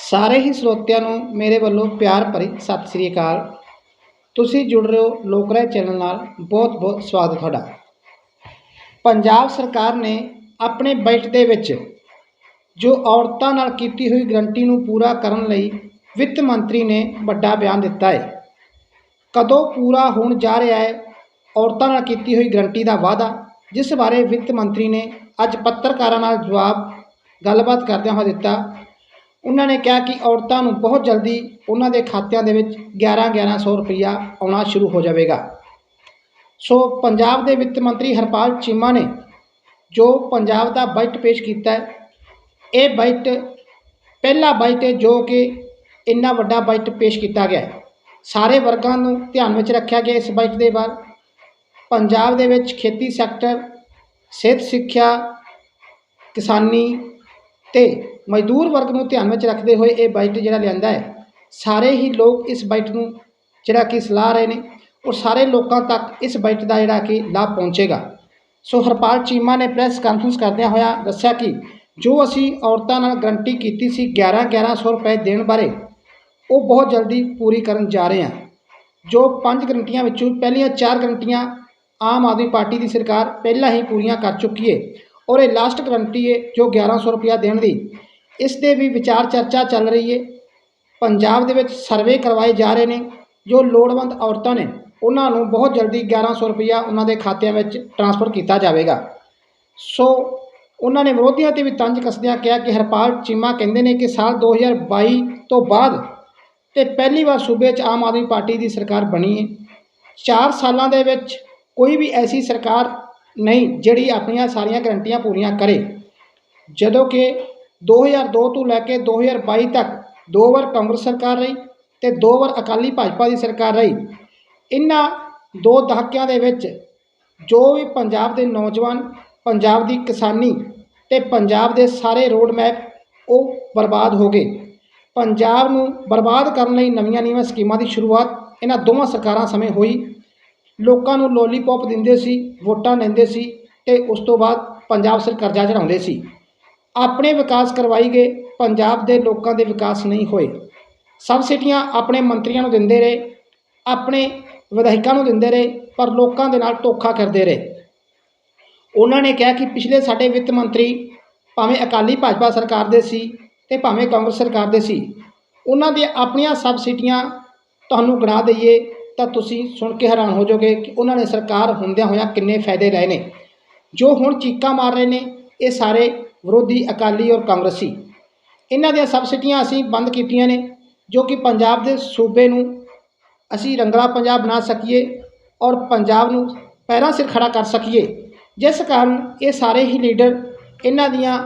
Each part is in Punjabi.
ਸਾਰੇ ਹੀ ਸਰੋਤਿਆਂ ਨੂੰ ਮੇਰੇ ਵੱਲੋਂ ਪਿਆਰ ਭਰੀ ਸਤਿ ਸ੍ਰੀ ਅਕਾਲ। ਤੁਸੀਂ ਜੁੜ ਰਹੇ ਹੋ ਲੋਕ ਰਾਏ ਚੈਨਲ ਨਾਲ। ਬਹੁਤ ਬਹੁਤ ਸਵਾਗਤ ਤੁਹਾਡਾ। ਪੰਜਾਬ ਸਰਕਾਰ ਨੇ ਆਪਣੇ ਬਜਟ ਦੇ ਵਿੱਚ ਜੋ ਔਰਤਾਂ ਨਾਲ ਕੀਤੀ ਹੋਈ ਗਰੰਟੀ ਨੂੰ ਪੂਰਾ ਕਰਨ ਲਈ ਵਿੱਤ ਮੰਤਰੀ ਨੇ ਵੱਡਾ ਬਿਆਨ ਦਿੱਤਾ ਹੈ। ਕਦੋਂ ਪੂਰਾ ਹੋਣ ਜਾ ਰਿਹਾ ਹੈ, ਔਰਤਾਂ ਨਾਲ ਕੀਤੀ ਹੋਈ ਗਰੰਟੀ ਦਾ ਵਾਅਦਾ, ਜਿਸ ਬਾਰੇ ਵਿੱਤ ਮੰਤਰੀ ਨੇ ਅੱਜ ਪੱਤਰਕਾਰਾਂ ਨਾਲ ਜਵਾਬ ਗੱਲਬਾਤ ਕਰਦਿਆਂ ਹੋਇਆ ਦਿੱਤਾ। ਉਹਨਾਂ ਨੇ ਕਿਹਾ ਕਿ ਔਰਤਾਂ ਨੂੰ ਬਹੁਤ ਜਲਦੀ ਉਹਨਾਂ ਦੇ ਖਾਤਿਆਂ ਦੇ ਵਿੱਚ 11 1100 ਰੁਪਈਆ ਆਉਣਾ ਸ਼ੁਰੂ ਹੋ ਜਾਵੇਗਾ। ਸੋ ਪੰਜਾਬ ਦੇ ਵਿੱਤ ਮੰਤਰੀ ਹਰਪਾਲ ਚੀਮਾ ਨੇ ਜੋ ਪੰਜਾਬ ਦਾ ਬਜਟ ਪੇਸ਼ ਕੀਤਾ ਹੈ, ਇਹ ਬਜਟ ਪਹਿਲਾ ਬਜਟ ਹੈ ਜੋ ਕਿ ਇੰਨਾ ਵੱਡਾ ਬਜਟ ਪੇਸ਼ ਕੀਤਾ ਗਿਆ ਹੈ। ਸਾਰੇ ਵਰਗਾਂ ਨੂੰ ਧਿਆਨ ਵਿੱਚ ਰੱਖਿਆ ਗਿਆ ਇਸ ਬਜਟ ਦੇ ਬਾਅਦ ਪੰਜਾਬ ਦੇ ਵਿੱਚ ਖੇਤੀ ਸੈਕਟਰ, ਸਿਹਤ ਸਿੱਖਿਆ, ਕਿਸਾਨੀ ਤੇ ਮਜ਼ਦੂਰ ਵਰਗ ਨੂੰ ਧਿਆਨ ਵਿੱਚ ਰੱਖਦੇ ਹੋਏ ਇਹ ਬਜਟ ਜਿਹੜਾ ਲਿਆਂਦਾ ਹੈ, ਸਾਰੇ ਹੀ ਲੋਕ ਇਸ ਬਜਟ ਨੂੰ ਜਿਹੜਾ ਕਿ ਸਲਾਹ ਰਹੇ ਨੇ, ਔਰ ਸਾਰੇ ਲੋਕਾਂ ਤੱਕ ਇਸ ਬਜਟ ਦਾ ਜਿਹੜਾ ਕਿ ਲਾਭ ਪਹੁੰਚੇਗਾ। ਸੋ ਹਰਪਾਲ ਚੀਮਾ ਨੇ ਪ੍ਰੈਸ ਕਾਨਫਰੰਸ ਕਰਦਿਆਂ ਹੋਇਆ ਦੱਸਿਆ ਕਿ ਜੋ ਅਸੀਂ ਔਰਤਾਂ ਨਾਲ ਗਰੰਟੀ ਕੀਤੀ ਸੀ 11 1100 ਰੁਪਏ ਦੇਣ ਬਾਰੇ, ਉਹ ਬਹੁਤ ਜਲਦੀ ਪੂਰੀ ਕਰਨ ਜਾ ਰਹੇ ਹਾਂ। ਜੋ ਪੰਜ ਗਰੰਟੀਆਂ ਵਿੱਚੋਂ ਪਹਿਲੀਆਂ ਚਾਰ ਗਰੰਟੀਆਂ ਆਮ ਆਦਮੀ ਪਾਰਟੀ ਦੀ ਸਰਕਾਰ ਪਹਿਲਾਂ ਹੀ ਪੂਰੀਆਂ ਕਰ ਚੁੱਕੀ ਹੈ ਔਰ ਇਹ ਲਾਸਟ ਗਰੰਟੀ ਹੈ ਜੋ 1100 ਰੁਪਇਆ ਦੇਣ ਦੀ। ਇਸ ਦੇ ਵੀ ਵਿਚਾਰ ਚਰਚਾ ਚੱਲ ਰਹੀ ਹੈ। ਪੰਜਾਬ ਦੇ ਵਿੱਚ ਸਰਵੇ ਕਰਵਾਏ ਜਾ ਰਹੇ ਨੇ, ਜੋ ਲੋੜਵੰਦ ਔਰਤਾਂ ਨੇ, ਉਹਨਾਂ ਨੂੰ ਬਹੁਤ ਜਲਦੀ 1100 ਰੁਪਇਆ ਉਹਨਾਂ ਦੇ ਖਾਤਿਆਂ ਵਿੱਚ ਟ੍ਰਾਂਸਫਰ ਕੀਤਾ ਜਾਵੇਗਾ। ਸੋ, ਉਹਨਾਂ ਨੇ ਵਿਰੋਧੀਆਂ ਤੇ ਵੀ ਤੰਜ ਕੱਸਦਿਆਂ ਕਿਹਾ ਕਿ ਹਰਪਾਲ ਚੀਮਾ ਕਹਿੰਦੇ ਨੇ ਕਿ ਸਾਲ 2022 ਤੋਂ ਬਾਅਦ ਤੇ ਪਹਿਲੀ ਵਾਰ ਸੂਬੇ 'ਚ ਆਮ ਆਦਮੀ ਪਾਰਟੀ ਦੀ ਸਰਕਾਰ ਬਣੀ ਹੈ। 4 ਸਾਲਾਂ ਦੇ ਵਿੱਚ ਕੋਈ ਵੀ ਐਸੀ ਸਰਕਾਰ ਨਹੀਂ, ਜਿਹੜੀ ਆਪਣੀਆਂ ਸਾਰੀਆਂ ਗਰੰਟੀਆਂ ਪੂਰੀਆਂ ਕਰੇ। ਜਦੋਂ ਕਿ 2002 ਤੋਂ ਲੈ ਕੇ 2022 ਤੱਕ ਦੋ ਵਾਰ ਕਾਂਗਰਸ ਸਰਕਾਰ ਰਹੀ ਤੇ ਦੋ ਵਾਰ ਅਕਾਲੀ ਭਾਜਪਾ ਦੀ ਸਰਕਾਰ ਰਹੀ ਇਹਨਾਂ ਦੋ ਦਹਾਕਿਆਂ ਦੇ ਵਿੱਚ ਜੋ ਵੀ ਪੰਜਾਬ ਦੇ ਨੌਜਵਾਨ, ਪੰਜਾਬ ਦੀ ਕਿਸਾਨੀ ਤੇ ਪੰਜਾਬ ਦੇ ਸਾਰੇ ਰੋਡ ਮੈਪ ਉਹ ਬਰਬਾਦ ਹੋ ਗਏ। ਪੰਜਾਬ ਨੂੰ ਬਰਬਾਦ ਕਰਨ ਲਈ ਨਵੀਆਂ ਨਵੀਆਂ ਸਕੀਮਾਂ ਦੀ ਸ਼ੁਰੂਆਤ ਇਹਨਾਂ ਦੋਵਾਂ ਸਰਕਾਰਾਂ ਸਮੇਂ ਹੋਈ। ਲੋਕਾਂ ਨੂੰ ਲੋਲੀਪੌਪ ਦਿੰਦੇ ਸੀ, ਵੋਟਾਂ ਲੈਂਦੇ ਸੀ ਤੇ ਉਸ ਤੋਂ ਬਾਅਦ ਪੰਜਾਬ ਸਿਰ ਕਰਜ਼ਾ ਚੜਾਉਂਦੇ ਸੀ। ਆਪਣੇ ਵਿਕਾਸ ਕਰਵਾਈ ਗਏ, ਪੰਜਾਬ ਦੇ ਲੋਕਾਂ ਦੇ ਵਿਕਾਸ ਨਹੀਂ ਹੋਏ। ਸਬਸਿਡੀਆਂ ਆਪਣੇ ਮੰਤਰੀਆਂ ਨੂੰ ਦਿੰਦੇ ਰਹੇ, ਆਪਣੇ ਵਿਧਾਇਕਾਂ ਨੂੰ ਦਿੰਦੇ ਰਹੇ, ਪਰ ਲੋਕਾਂ ਦੇ ਨਾਲ ਧੋਖਾ ਕਰਦੇ ਰਹੇ। ਉਹਨਾਂ ਨੇ ਕਿਹਾ ਕਿ ਪਿਛਲੇ ਸਾਡੇ ਵਿੱਤ ਮੰਤਰੀ ਭਾਵੇਂ ਅਕਾਲੀ ਭਾਜਪਾ ਸਰਕਾਰ ਦੇ ਸੀ ਤੇ ਭਾਵੇਂ ਕਾਂਗਰਸ ਸਰਕਾਰ ਦੇ ਸੀ, ਉਹਨਾਂ ਦੀਆਂ ਆਪਣੀਆਂ ਸਬਸਿਡੀਆਂ ਤੁਹਾਨੂੰ ਗਣਾ ਦਈਏ ਤਾਂ ਤੁਸੀਂ ਸੁਣ ਕੇ ਹੈਰਾਨ ਹੋ ਜਾਓਗੇ ਕਿ ਉਹਨਾਂ ਨੇ ਸਰਕਾਰ ਹੁੰਦਿਆਂ ਹੋਇਆਂ ਕਿੰਨੇ ਫਾਇਦੇ ਲਏ ਨੇ। ਜੋ ਹੁਣ ਚੀਕਾਂ ਮਾਰ ਰਹੇ ਨੇ, ਇਹ ਸਾਰੇ ਵਿਰੋਧੀ ਅਕਾਲੀ ਔਰ ਕਾਂਗਰਸੀ। ਇਹਨਾਂ ਦੀਆਂ ਸਬਸਿਡੀਆਂ ਅਸੀਂ ਬੰਦ ਕੀਤੀਆਂ ਨੇ, ਜੋ ਕਿ ਪੰਜਾਬ ਦੇ ਸੂਬੇ ਨੂੰ ਅਸੀਂ ਰੰਗਲਾ ਪੰਜਾਬ ਬਣਾ ਸਕੀਏ ਔਰ ਪੰਜਾਬ ਨੂੰ ਪੈਰਾਂ ਸਿਰ ਖੜਾ ਕਰ ਸਕੀਏ। ਜਿਸ ਕਾਰਨ ਇਹ ਸਾਰੇ ਹੀ ਲੀਡਰ ਇਹਨਾਂ ਦੀਆਂ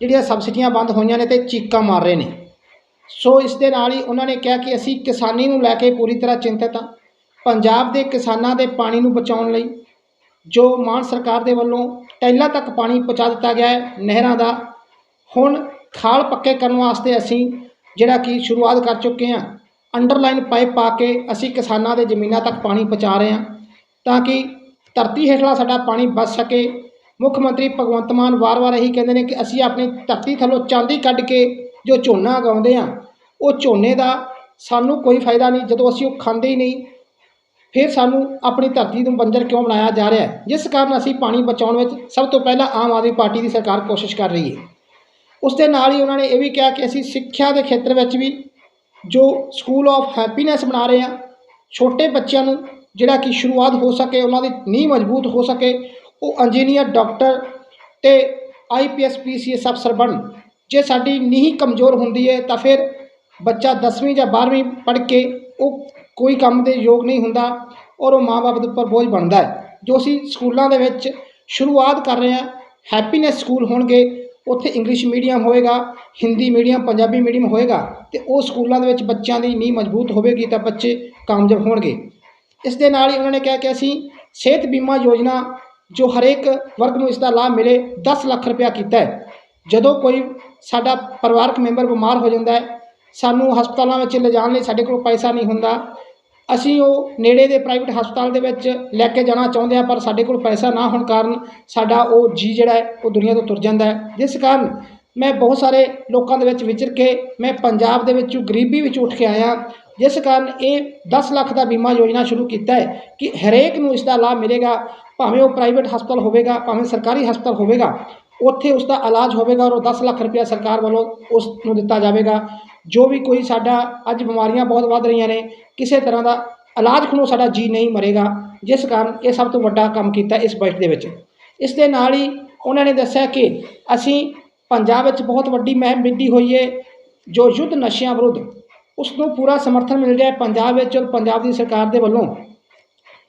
ਜਿਹੜੀਆਂ ਸਬਸਿਡੀਆਂ ਬੰਦ ਹੋਈਆਂ ਨੇ ਤੇ ਚੀਕਾਂ ਮਾਰ ਰਹੇ ਨੇ। ਸੋ ਇਸ ਦੇ ਨਾਲ ਹੀ ਉਹਨਾਂ ਨੇ ਕਿਹਾ ਕਿ ਅਸੀਂ ਕਿਸਾਨੀ ਨੂੰ ਲੈ ਕੇ ਪੂਰੀ ਤਰ੍ਹਾਂ ਚਿੰਤਤ ਹਾਂ। ਪੰਜਾਬ ਦੇ ਕਿਸਾਨਾਂ ਦੇ ਪਾਣੀ ਨੂੰ ਬਚਾਉਣ ਲਈ ਜੋ ਮਾਨ ਸਰਕਾਰ ਦੇ ਵੱਲੋਂ ਟੈਲਾਂ ਤੱਕ ਪਾਣੀ ਪਹੁੰਚਾ ਦਿੱਤਾ ਗਿਆ ਹੈ, ਨਹਿਰਾਂ ਦਾ, ਹੁਣ ਖਾਲ ਪੱਕੇ ਕਰਨ ਵਾਸਤੇ ਅਸੀਂ ਜਿਹੜਾ ਕਿ ਸ਼ੁਰੂਆਤ ਕਰ ਚੁੱਕੇ ਹਾਂ। ਅੰਡਰਲਾਈਨ ਪਾਈਪ ਪਾ ਕੇ ਅਸੀਂ ਕਿਸਾਨਾਂ ਦੇ ਜ਼ਮੀਨਾਂ ਤੱਕ ਪਾਣੀ ਪਹੁੰਚਾ ਰਹੇ ਹਾਂ ਤਾਂ ਕਿ ਧਰਤੀ ਹੇਠਲਾ ਸਾਡਾ ਪਾਣੀ ਬਚ ਸਕੇ। ਮੁੱਖ ਮੰਤਰੀ ਭਗਵੰਤ ਮਾਨ ਵਾਰ-ਵਾਰ ਇਹੀ ਕਹਿੰਦੇ ਨੇ ਕਿ ਅਸੀਂ ਆਪਣੀ ਧਰਤੀ ਥੱਲੋਂ ਚਾਂਦੀ ਕੱਢ ਕੇ ਜੋ ਝੋਨਾ ਉਗਾਉਂਦੇ ਹਾਂ, ਉਹ ਝੋਨੇ ਦਾ ਸਾਨੂੰ ਕੋਈ ਫਾਇਦਾ ਨਹੀਂ। ਜਦੋਂ ਅਸੀਂ ਉਹ ਖਾਂਦੇ ਹੀ ਨਹੀਂ ਫਿਰ ਸਾਨੂੰ ਆਪਣੀ ਧਰਤੀ ਨੂੰ ਬੰਜਰ ਕਿਉਂ ਬਣਾਇਆ ਜਾ ਰਿਹਾ ਹੈ? ਜਿਸ ਕਾਰਨ ਅਸੀਂ ਪਾਣੀ ਬਚਾਉਣ ਵਿੱਚ ਸਭ ਤੋਂ ਪਹਿਲਾਂ ਆਮ ਆਦਮੀ ਪਾਰਟੀ ਦੀ ਸਰਕਾਰ ਕੋਸ਼ਿਸ਼ ਕਰ ਰਹੀ ਹੈ। ਉਸ ਦੇ ਨਾਲ ਹੀ ਉਹਨਾਂ ਨੇ ਇਹ ਵੀ ਕਿਹਾ ਕਿ ਅਸੀਂ ਸਿੱਖਿਆ ਦੇ ਖੇਤਰ ਵਿੱਚ ਵੀ ਜੋ ਸਕੂਲ ਆਫ ਹੈਪੀਨੈਸ ਬਣਾ ਰਹੇ ਹਾਂ, ਛੋਟੇ ਬੱਚਿਆਂ ਨੂੰ ਜਿਹੜਾ ਕਿ ਸ਼ੁਰੂਆਤ ਹੋ ਸਕੇ, ਉਹਨਾਂ ਦੀ ਨੀਂਹ ਮਜ਼ਬੂਤ ਹੋ ਸਕੇ, ਉਹ ਇੰਜੀਨੀਅਰ ਡਾਕਟਰ ਤੇ ਆਈਪੀਐਸ ਪੀਸੀਐਸ ਅਫਸਰ ਬਣਨ। ਜੇ ਸਾਡੀ ਨੀਂਹ ਕਮਜ਼ੋਰ ਹੁੰਦੀ ਹੈ ਤਾਂ ਫਿਰ ਬੱਚਾ 10ਵੀਂ ਜਾਂ 12ਵੀਂ ਪੜ੍ਹ ਕੇ ਉਹ ਕੋਈ ਕੰਮ ਦੇ ਯੋਗ ਨਹੀਂ ਹੁੰਦਾ ਔਰ ਉਹ ਮਾਂ-ਬਾਪ ਦੇ ਉੱਪਰ ਬੋਝ ਬਣਦਾ ਹੈ। ਜੋ ਅਸੀਂ ਸਕੂਲਾਂ ਦੇ ਵਿੱਚ ਸ਼ੁਰੂਆਤ ਕਰ ਰਹੇ ਹਾਂ ਹੈਪੀਨੈਸ ਸਕੂਲ ਹੋਣਗੇ, ਉੱਥੇ ਇੰਗਲਿਸ਼ ਮੀਡੀਅਮ ਹੋਏਗਾ ਹਿੰਦੀ ਮੀਡੀਅਮ ਪੰਜਾਬੀ ਮੀਡੀਅਮ ਹੋਏਗਾ ਤੇ ਉਹ ਸਕੂਲਾਂ ਦੇ ਵਿੱਚ ਬੱਚਿਆਂ ਦੀ ਨੀਂਹ ਮਜ਼ਬੂਤ ਹੋਵੇਗੀ ਤਾਂ ਬੱਚੇ ਕਾਮਯਾਬ ਹੋਣਗੇ। ਇਸ ਦੇ ਨਾਲ ਹੀ ਉਹਨਾਂ ਨੇ ਕਿਹਾ ਕਿ ਅਸੀਂ ਸਿਹਤ ਬੀਮਾ ਯੋਜਨਾ ਜੋ ਹਰੇਕ ਵਰਗ ਨੂੰ ਇਸ ਦਾ ਲਾਭ ਮਿਲੇ 10 ਲੱਖ ਰੁਪਇਆ ਕੀਤਾ ਹੈ। ਜਦੋਂ ਕੋਈ ਸਾਡਾ ਪਰਿਵਾਰਕ ਮੈਂਬਰ ਬਿਮਾਰ ਹੋ ਜਾਂਦਾ ਹੈ, ਸਾਨੂੰ ਹਸਪਤਾਲਾਂ ਵਿੱਚ ਲਿਜਾਣ ਲਈ ਸਾਡੇ ਕੋਲ ਪੈਸਾ ਨਹੀਂ ਹੁੰਦਾ ਅਸੀਂ ਉਹ ਨੇੜੇ ਦੇ ਪ੍ਰਾਈਵੇਟ ਹਸਪਤਾਲ ਦੇ ਵਿੱਚ ਲੈ ਕੇ ਜਾਣਾ ਚਾਹੁੰਦੇ ਆ ਪਰ ਸਾਡੇ ਕੋਲ ਪੈਸਾ ਨਾ ਹੋਣ ਕਾਰਨ ਸਾਡਾ ਉਹ ਜੀ ਜਿਹੜਾ ਹੈ, ਉਹ ਦੁਨੀਆ ਤੋਂ ਤੁਰ ਜਾਂਦਾ ਹੈ। ਜਿਸ ਕਾਰਨ ਮੈਂ ਬਹੁਤ ਸਾਰੇ ਲੋਕਾਂ ਦੇ ਵਿੱਚ ਵਿਚਰ ਕੇ, ਮੈਂ ਪੰਜਾਬ ਦੇ ਵਿੱਚੋਂ ਗਰੀਬੀ ਵਿੱਚ ਉੱਠ ਕੇ ਆਇਆ ਜਿਸ ਕਾਰਨ ਇਹ 10 ਲੱਖ ਦਾ ਬੀਮਾ ਯੋਜਨਾ ਸ਼ੁਰੂ ਕੀਤਾ ਹੈ ਕਿ ਹਰੇਕ ਨੂੰ ਇਸ ਦਾ ਲਾਭ ਮਿਲੇਗਾ, ਭਾਵੇਂ ਉਹ ਪ੍ਰਾਈਵੇਟ ਹਸਪਤਾਲ ਹੋਵੇਗਾ, ਭਾਵੇਂ ਸਰਕਾਰੀ ਹਸਪਤਾਲ ਹੋਵੇਗਾ। ਉੱਥੇ ਉਸ ਦਾ ਇਲਾਜ ਹੋਵੇਗਾ ਔਰ ਉਹ 10 ਲੱਖ ਰੁਪਇਆ ਸਰਕਾਰ ਵੱਲੋਂ ਉਸ ਨੂੰ ਦਿੱਤਾ ਜਾਵੇਗਾ। ਜੋ ਵੀ ਕੋਈ ਸਾਡਾ ਅੱਜ ਬਿਮਾਰੀਆਂ ਬਹੁਤ ਵੱਧ ਰਹੀਆਂ ਨੇ, ਕਿਸੇ ਤਰ੍ਹਾਂ ਦਾ ਇਲਾਜ ਖਣੋ ਸਾਡਾ ਜੀ ਨਹੀਂ ਮਰੇਗਾ, ਜਿਸ ਕਾਰਨ ਇਹ ਸਭ ਤੋਂ ਵੱਡਾ ਕੰਮ ਕੀਤਾ ਇਸ ਬਜਟ ਦੇ ਵਿੱਚ। ਇਸ ਦੇ ਨਾਲ ਹੀ ਉਹਨਾਂ ਨੇ ਦੱਸਿਆ ਕਿ ਅਸੀਂ ਪੰਜਾਬ ਵਿੱਚ ਬਹੁਤ ਵੱਡੀ ਮਹਿਮ ਵਿੱਢੀ ਹੋਈ ਹੈ ਜੋ ਯੁੱਧ ਨਸ਼ਿਆਂ ਵਿਰੁੱਧ ਉਸ ਨੂੰ ਪੂਰਾ ਸਮਰਥਨ ਮਿਲ ਰਿਹਾ ਹੈ ਪੰਜਾਬ ਵਿੱਚ ਔਰ ਪੰਜਾਬ ਦੀ ਸਰਕਾਰ ਦੇ ਵੱਲੋਂ।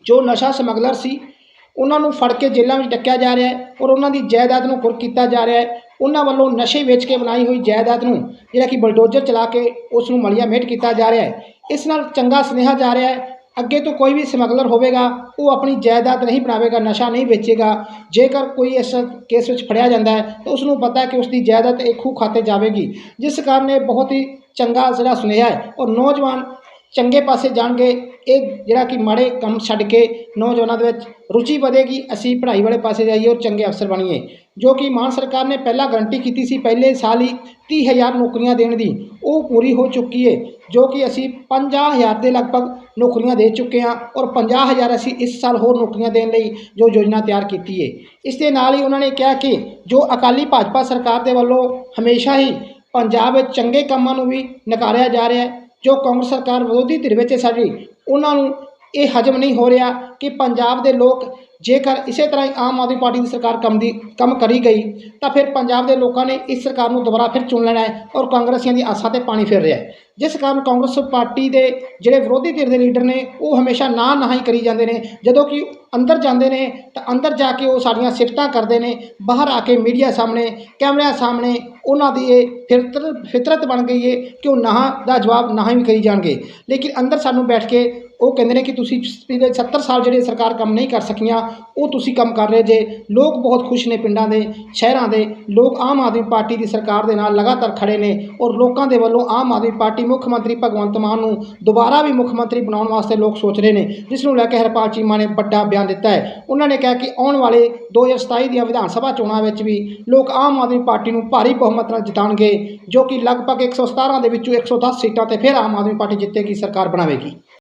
ਜੋ ਨਸ਼ਾ ਸਮਗਲਰ ਸੀ ਉਹਨਾਂ ਨੂੰ ਫੜ ਕੇ ਜੇਲ੍ਹਾਂ ਵਿੱਚ ਡੱਕਿਆ ਜਾ ਰਿਹਾ ਹੈ ਔਰ ਉਹਨਾਂ ਦੀ ਜਾਇਦਾਦ ਨੂੰ ਕੁਰ ਕੀਤਾ ਜਾ ਰਿਹਾ ਹੈ। ਉਹਨਾਂ ਵੱਲੋਂ ਨਸ਼ੇ ਵੇਚ ਕੇ ਬਣਾਈ ਹੋਈ ਜਾਇਦਾਦ ਨੂੰ ਜਿਹੜਾ ਕਿ ਬਲਡੋਜ਼ਰ ਚਲਾ ਕੇ ਉਸ ਨੂੰ ਮਲੀਆ ਮੇਟ ਕੀਤਾ ਜਾ ਰਿਹਾ ਹੈ। ਇਸ ਨਾਲ ਚੰਗਾ ਸੁਨੇਹਾ ਜਾ ਰਿਹਾ ਹੈ। ਅੱਗੇ ਤੋਂ ਕੋਈ ਵੀ ਸਮਗਲਰ ਹੋਵੇਗਾ, ਉਹ ਆਪਣੀ ਜਾਇਦਾਦ ਨਹੀਂ ਬਣਾਵੇਗਾ, ਨਸ਼ਾ ਨਹੀਂ ਵੇਚੇਗਾ। ਜੇਕਰ ਕੋਈ ਇਸ ਕੇਸ ਵਿੱਚ ਫੜਿਆ ਜਾਂਦਾ ਹੈ, ਤਾਂ ਉਸ ਨੂੰ ਪਤਾ ਕਿ ਉਸ ਦੀ ਜਾਇਦਾਦ ਇੱਕ ਖੂਹ ਖਾਤੇ ਜਾਵੇਗੀ, ਜਿਸ ਕਾਰਨ ਇਹ ਬਹੁਤ ਹੀ ਚੰਗਾ ਜਿਹੜਾ ਸੁਨੇਹਾ ਹੈ ਔਰ ਨੌਜਵਾਨ ਚੰਗੇ ਪਾਸੇ ਜਾਣਗੇ। ਇਹ ਜਿਹੜਾ ਕਿ ਮਾੜੇ ਕੰਮ ਛੱਡ ਕੇ ਨੌਜਵਾਨਾਂ ਦੇ ਵਿੱਚ ਰੁਚੀ ਵਧੇਗੀ, ਅਸੀਂ ਪੜ੍ਹਾਈ ਵਾਲੇ ਪਾਸੇ ਜਾਈਏ ਔਰ ਚੰਗੇ ਅਫਸਰ ਬਣੀਏ। ਜੋ ਕਿ ਮਾਨ ਸਰਕਾਰ ਨੇ ਪਹਿਲਾਂ ਗਰੰਟੀ ਕੀਤੀ ਸੀ, ਪਹਿਲੇ ਸਾਲ ਹੀ 30000 ਨੌਕਰੀਆਂ ਦੇਣ ਦੀ, ਉਹ ਪੂਰੀ ਹੋ ਚੁੱਕੀ ਹੈ ਜੋ ਕਿ ਅਸੀਂ 50000 ਦੇ ਲਗਭਗ ਨੌਕਰੀਆਂ ਦੇ ਚੁੱਕੇ ਹਾਂ ਔਰ 50000 ਅਸੀਂ ਇਸ ਸਾਲ ਹੋਰ ਨੌਕਰੀਆਂ ਦੇਣ ਲਈ ਜੋ ਯੋਜਨਾ ਤਿਆਰ ਕੀਤੀ ਹੈ ਇਸ ਦੇ ਨਾਲ ਹੀ ਉਹਨਾਂ ਨੇ ਕਿਹਾ ਕਿ ਜੋ ਅਕਾਲੀ ਭਾਜਪਾ ਸਰਕਾਰ ਦੇ ਵੱਲੋਂ ਹਮੇਸ਼ਾ ਹੀ ਪੰਜਾਬ ਵਿੱਚ ਚੰਗੇ ਕੰਮਾਂ ਨੂੰ ਵੀ ਨਕਾਰਿਆ ਜਾ ਰਿਹਾ ਹੈ, ਜੋ ਕਾਂਗਰਸ ਸਰਕਾਰ ਵਿਰੋਧੀ ਧਿਰ ਵਿੱਚ ਸਾਡੀ ਉਹਨਾਂ ਨੂੰ ਇਹ ਹਜਮ ਨਹੀਂ ਹੋ ਰਿਹਾ ਕਿ ਪੰਜਾਬ ਦੇ ਲੋਕ ਜੇਕਰ ਇਸੇ ਤਰ੍ਹਾਂ ਹੀ ਆਮ ਆਦਮੀ ਪਾਰਟੀ ਦੀ ਸਰਕਾਰ ਕੰਮ ਦੀ, ਕੰਮ ਕਰੀ ਗਈ, ਤਾਂ ਫਿਰ ਪੰਜਾਬ ਦੇ ਲੋਕਾਂ ਨੇ ਇਸ ਸਰਕਾਰ ਨੂੰ ਦੁਬਾਰਾ ਫਿਰ ਚੁਣ ਲੈਣਾ ਹੈ ਔਰ ਕਾਂਗਰਸੀਆਂ ਦੀ ਆਸਾਂ ਤੇ ਪਾਣੀ ਫਿਰ ਰਿਹਾ ਹੈ। ਜਿਸ ਕਾਰਨ ਕਾਂਗਰਸ ਪਾਰਟੀ ਦੇ ਜਿਹੜੇ ਵਿਰੋਧੀ ਧਿਰ ਦੇ ਲੀਡਰ ਨੇ, ਉਹ ਹਮੇਸ਼ਾ ਨਾ ਨਾ ਹੀ ਕਰੀ ਜਾਂਦੇ ਨੇ। ਜਦੋਂ ਕਿ ਅੰਦਰ ਜਾਂਦੇ ਨੇ, ਤਾਂ ਅੰਦਰ ਜਾ ਕੇ ਉਹ ਸਾਡੀਆਂ ਸਿਫਤਾਂ ਕਰਦੇ ਨੇ। ਬਾਹਰ ਆ ਕੇ ਮੀਡੀਆ ਸਾਹਮਣੇ, ਕੈਮਰਿਆਂ ਸਾਹਮਣੇ ਉਹਨਾਂ ਦੀ ਇਹ ਫਿਰਤ, ਫਿਤਰਤ ਬਣ ਗਈ ਹੈ ਕਿ ਉਹ ਨਾ ਦਾ ਜਵਾਬ ਨਾ ਹੀ ਕਰੀ ਜਾਣਗੇ। ਲੇਕਿਨ ਅੰਦਰ ਸਾਨੂੰ ਬੈਠ ਕੇ ਉਹ ਕਹਿੰਦੇ ਨੇ ਕਿ ਤੁਸੀਂ ਪਿਛਲੇ 70 ਸਾਲ ਜਿਹੜੇ ਸਰਕਾਰ ਕੰਮ ਨਹੀਂ ਕਰ ਸਕੀਆਂ, ਉਹ ਤੁਸੀਂ ਕੰਮ ਕਰ ਰਹੇ ਜੇ। ਲੋਕ ਬਹੁਤ ਖੁਸ਼ ਨੇ ਪਿੰਡਾਂ ਦੇ, ਸ਼ਹਿਰਾਂ ਦੇ। ਲੋਕ ਆਮ ਆਦਮੀ ਪਾਰਟੀ ਦੀ ਸਰਕਾਰ ਦੇ ਨਾਲ ਲਗਾਤਾਰ ਖੜੇ ਨੇ ਔਰ ਲੋਕਾਂ ਦੇ ਵੱਲੋਂ ਆਮ ਆਦਮੀ ਪਾਰਟੀ ਮੁੱਖ ਮੰਤਰੀ ਭਗਵੰਤ ਮਾਨ ਨੂੰ ਦੁਬਾਰਾ ਵੀ ਮੁੱਖ ਮੰਤਰੀ ਬਣਾਉਣ ਵਾਸਤੇ ਲੋਕ ਸੋਚ ਰਹੇ ਨੇ, ਜਿਸ ਨੂੰ ਲੈ ਕੇ ਹਰਪਾਲ ਚੀਮਾ ਨੇ ਵੱਡਾ ਬਿਆਨ ਦਿੱਤਾ ਹੈ। ਉਹਨਾਂ ਨੇ ਕਿਹਾ ਕਿ ਆਉਣ ਵਾਲੇ 2027 ਦੀਆਂ ਵਿਧਾਨ ਸਭਾ ਚੋਣਾਂ ਵਿੱਚ ਵੀ ਲੋਕ ਆਮ ਆਦਮੀ ਪਾਰਟੀ ਨੂੰ ਭਾਰੀ ਬਹੁਮਤ ਨਾਲ ਜਿਤਾਉਣਗੇ, ਜੋ ਕਿ ਲਗਭਗ 117 ਦੇ ਵਿੱਚੋਂ 110 ਸੀਟਾਂ ਤੇ ਫਿਰ ਆਮ ਆਦਮੀ ਪਾਰਟੀ ਜਿੱਤੇਗੀ, ਸਰਕਾਰ ਬਣਾਵੇਗੀ।